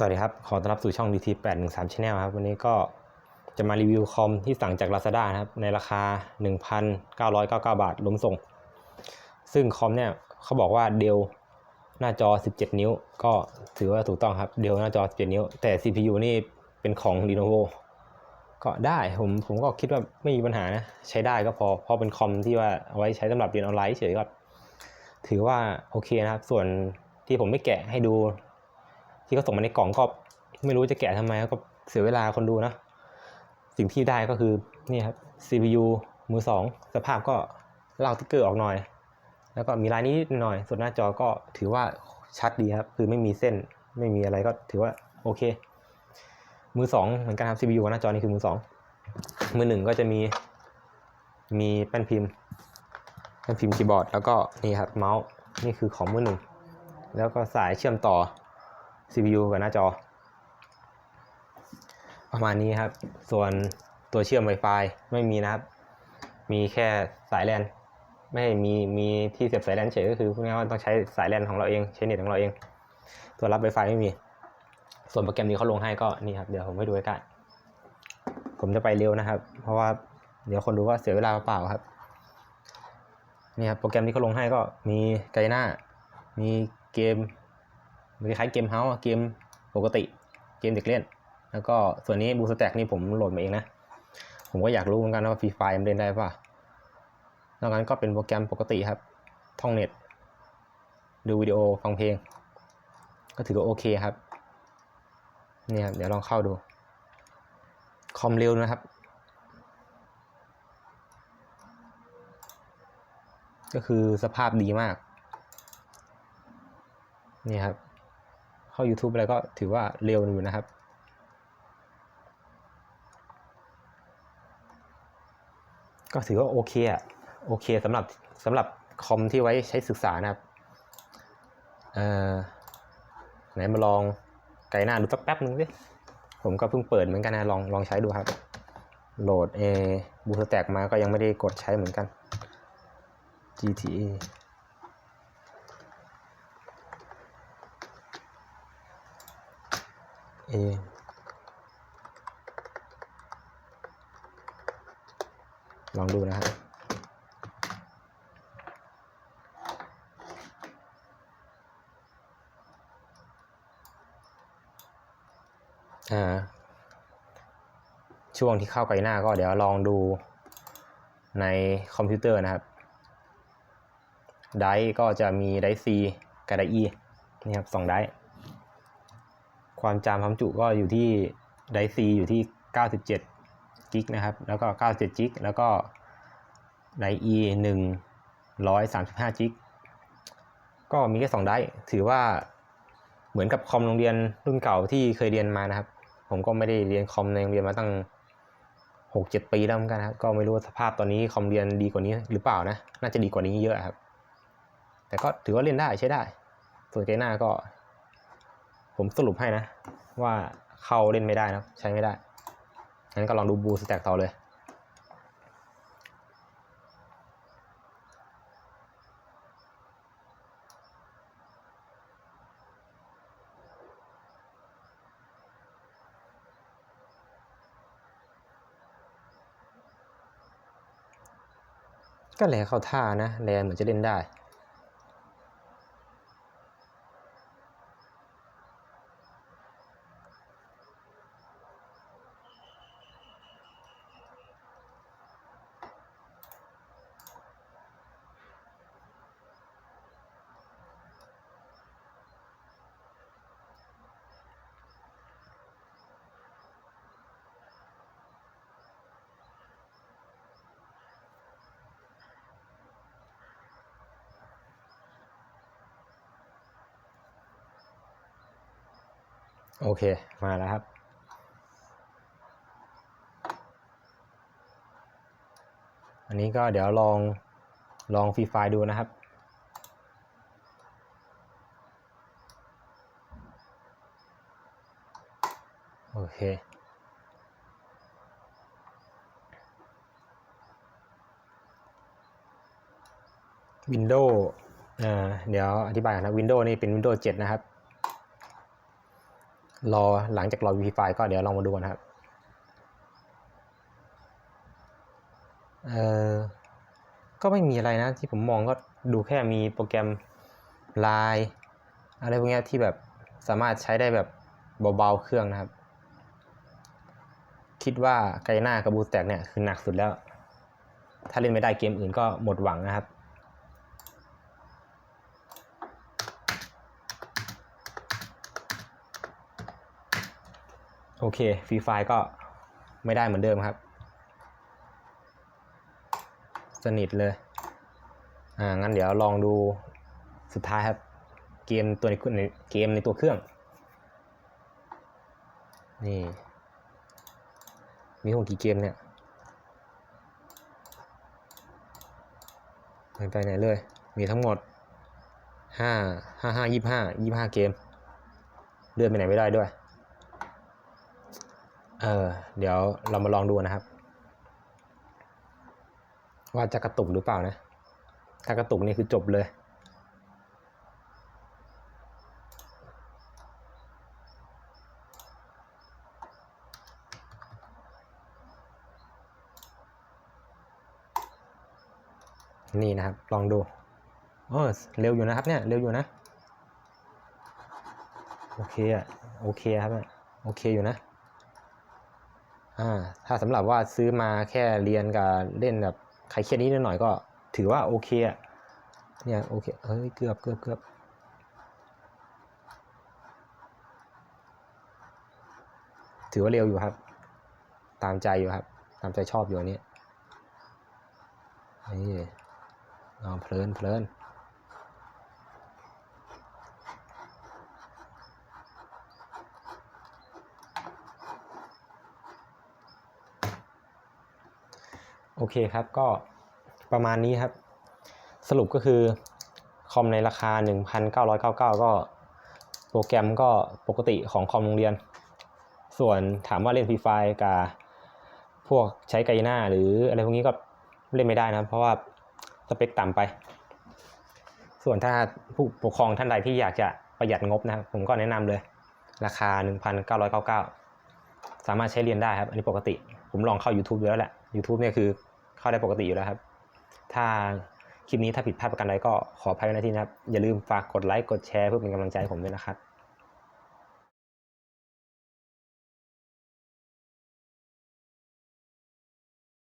สวัสดีครับ ขอต้อนรับสู่ช่อง DT 8 1 3 Channel ครับ วันนี้ก็จะมารีวิวคอมที่สั่งจาก Lazada นะครับ ในราคา 1,999 บาทล้มส่ง ซึ่งคอมเนี่ยเขาบอกว่าเดลหน้าจอ 17 นิ้ว ก็ถือว่าถูกต้องครับ เดลหน้าจอ 17 นิ้ว แต่ CPU นี่เป็นของ Lenovo ก็ได้ผมผมก็คิดว่าไม่มีปัญหานะ ใช้ได้ก็พอ เพราะเป็นคอมที่ว่าเอาไว้ใช้สำหรับเรียนออนไลน์เฉยก็ถือว่าโอเคนะครับ ส่วนที่ผมไม่แกะให้ดู ที่เขาส่งมาในกล่องก็ไม่รู้จะแกะทำไมก็เสียเวลาคนดูนะ สิ่งที่ได้ก็คือนี่ครับ CPU มือสองสภาพก็ลากติ๊กเกอร์ออกหน่อย แล้วก็มีลายนี้หน่อย ส่วนหน้าจอก็ถือว่าชัดดีครับ คือไม่มีเส้นไม่มีอะไรก็ถือว่าโอเค มือสองเหมือนกันครับ CPU กับหน้าจอนี่คือมือสองมือหนึ่งก็จะมีมีแป้นพิมพ์แป้นพิมพ์คีย์บอร์ด แล้วก็นี่ครับเมาส์นี่คือของมือหนึ่งแล้วก็สายเชื่อมต่อ CPU กับหน้าจอ ประมาณนี้ครับ ส่วนตัวเชื่อม Wi-Fi ไม่มีนะครับ มีแค่สายแลนไม่มีมีที่เสียบสายแลนเฉยก็คือพวกนี้ว่าต้องใช้สายแลนของเราเองใช้เน็ตของเราเอง ตัวรับ Wi-Fi ไม่มี ส่วนโปรแกรมนี้เขาลงให้ก็นี่ครับเดี๋ยวผมให้ดูใกล้ๆผมจะไปเร็วนะครับ เพราะว่าเดี๋ยวคนดูว่าเสียเวลาเปล่าครับนี่ครับโปรแกรมที่เขาลงให้ก็มีไกหน้ามีเกม คล้ายเกมเฮาส์เกมปกติเกมเด็กเล่น แล้วก็ส่วนนี้บูสแต็กนี่ผมโหลดมาเองนะ ผมก็อยากรู้เหมือนกันว่าฟรีไฟมันเล่นได้ป่ะนอกนั้นก็เป็นโปรแกรมปกติครับ ท่องเน็ต ดูวิดีโอฟังเพลง ก็ถือว่าโอเคครับนี่ครับ เดี๋ยวลองเข้าดู คอมเร็วนะครับ ก็คือสภาพดีมาก นี่ครับ เข้า YouTube อะไรก็ถือว่าเร็วอยู่นะครับ ก็ถือว่าโอเคอะโอเคสำหรับสำหรับคอมที่ไว้ใช้ศึกษานะครับเออไหนมาลองไกลหน้าดูสักแป๊บนึงสิผมก็เพิ่งเปิดเหมือนกันนะลองลองใช้ดูครับ โหลดเอบูสแต็กมาก็ยังไม่ได้กดใช้เหมือนกัน GTA เอลองดูนะครับช่วงที่เข้าไปหน้าก็เดี๋ยวลองดูในคอมพิวเตอร์นะครับ ไดก็จะมีไดร์ C กับไดร์ E นี่ครับสองไดร์ ความจำความจุก็อยู่ที่ไดร์ C อยู่ที่ 97กิกนะครับ แล้วก็ 97กิกแล้วก็ไดร์ E 135กิกก็มีแค่สองไดร์ถือว่าเหมือนกับคอมโรงเรียนรุ่นเก่าที่เคยเรียนมานะครับ ผมก็ไม่ได้เรียนคอมในโรงเรียนมาตั้ง6-7ปีแล้วเหมือนกันนะครับก็ไม่รู้สภาพตอนนี้คอมเรียนดีกว่านี้หรือเปล่านะ น่าจะดีกว่านี้เยอะครับ แต่ก็ถือว่าเล่นได้ใช้ได้ ส่วนเกหน้าก็ ผมสรุปให้นะ ว่าเข้าเล่นไม่ได้นะ ใช้ไม่ได้งั้นก็ลองดูบูสแต็กต่อเลยก็แลเข้าท่านะแลเหมือนจะเล่นได้ โอเค มาแล้วครับ อันนี้ก็เดี๋ยวลองลองฟรีไฟล์ดูนะครับ โอเค Windows อ่าเดี๋ยวอธิบายก่อนนะ Windows นี่เป็น Windows 7นะครับ รอหลังจากรอ VP ไฟล์ก็เดี๋ยวลองมาดูกันะครับเออก็ไม่มีอะไรนะที่ผมมองก็ดูแค่มีโปรแกรม Line อะไรพวกนี้ที่แบบสามารถใช้ได้แบบเบาๆเครื่องนะครับ คิดว่าไกหน้ากับบูสแต็กเนี่ยคือหนักสุดแล้ว ถ้าเล่นไม่ได้เกมอื่นก็หมดหวังนะครับ โอเคฟรีไฟก็ไม่ได้เหมือนเดิมครับ สนิทเลย อ่า งั้นเดี๋ยวลองดูสุดท้ายครับ เกมตัวในเกมในตัวเครื่อง นี่ มีทั้งหกี่เกมเนี่ยไม่ไปไหนเลย มีทั้งหมดห้าห้าห้ายี่ห้ายี่ห้าเกม เลื่อนไปไหนไม่ได้ด้วย เออ เดี๋ยวเรามาลองดูนะครับ ว่าจะกระตุกหรือเปล่านะ ถ้ากระตุกนี่คือจบเลย นี่นะครับ ลองดูเออเร็วอยู่นะครับเนี่ย เร็วอยู่นะ โอเคอะโอเคครับ โอเคอยู่นะ อ่าถ้าสำหรับว่าซื้อมาแค่เรียนกับเล่นแบบใครเครียดนิดหน่อยก็ ถือว่าโอเคอะเนี่ยโอเคเฮ้ยเกือบเกือบเกือบถือว่าเร็วอยู่ครับ ตามใจอยู่ครับ ตามใจชอบอยู่อันนี้นี่เอาเพลินเพลิน โอเคครับก็ประมาณนี้ครับ สรุปก็คือคอมในราคา 1,999 ก็โปรแกรมก็ปกติของคอมโรงเรียน ส่วนถามว่าเล่นฟรีไฟกับพวกใช้ไกหน้าหรืออะไรพวกนี้ก็เล่นไม่ได้นะเพราะว่าสเปคต่ำไป ส่วนถ้าผู้ปกครองท่านใดที่อยากจะประหยัดงบนะครับผมก็แนะนำเลย ราคา 1,999 สามารถใช้เรียนได้ครับ อันนี้ปกติ ผมลองเข้า YouTube ดูแล้วแหละ YouTube เนี่ยคือ เข้าได้ปกติอยู่แล้วครับ ถ้าคลิปนี้ถ้าผิดพลาดประการใดก็ขออภัยในที่นี้นะครับ อย่าลืมฝากกดไลค์กดแชร์เพื่อเป็นกำลังใจผมด้วยนะครับ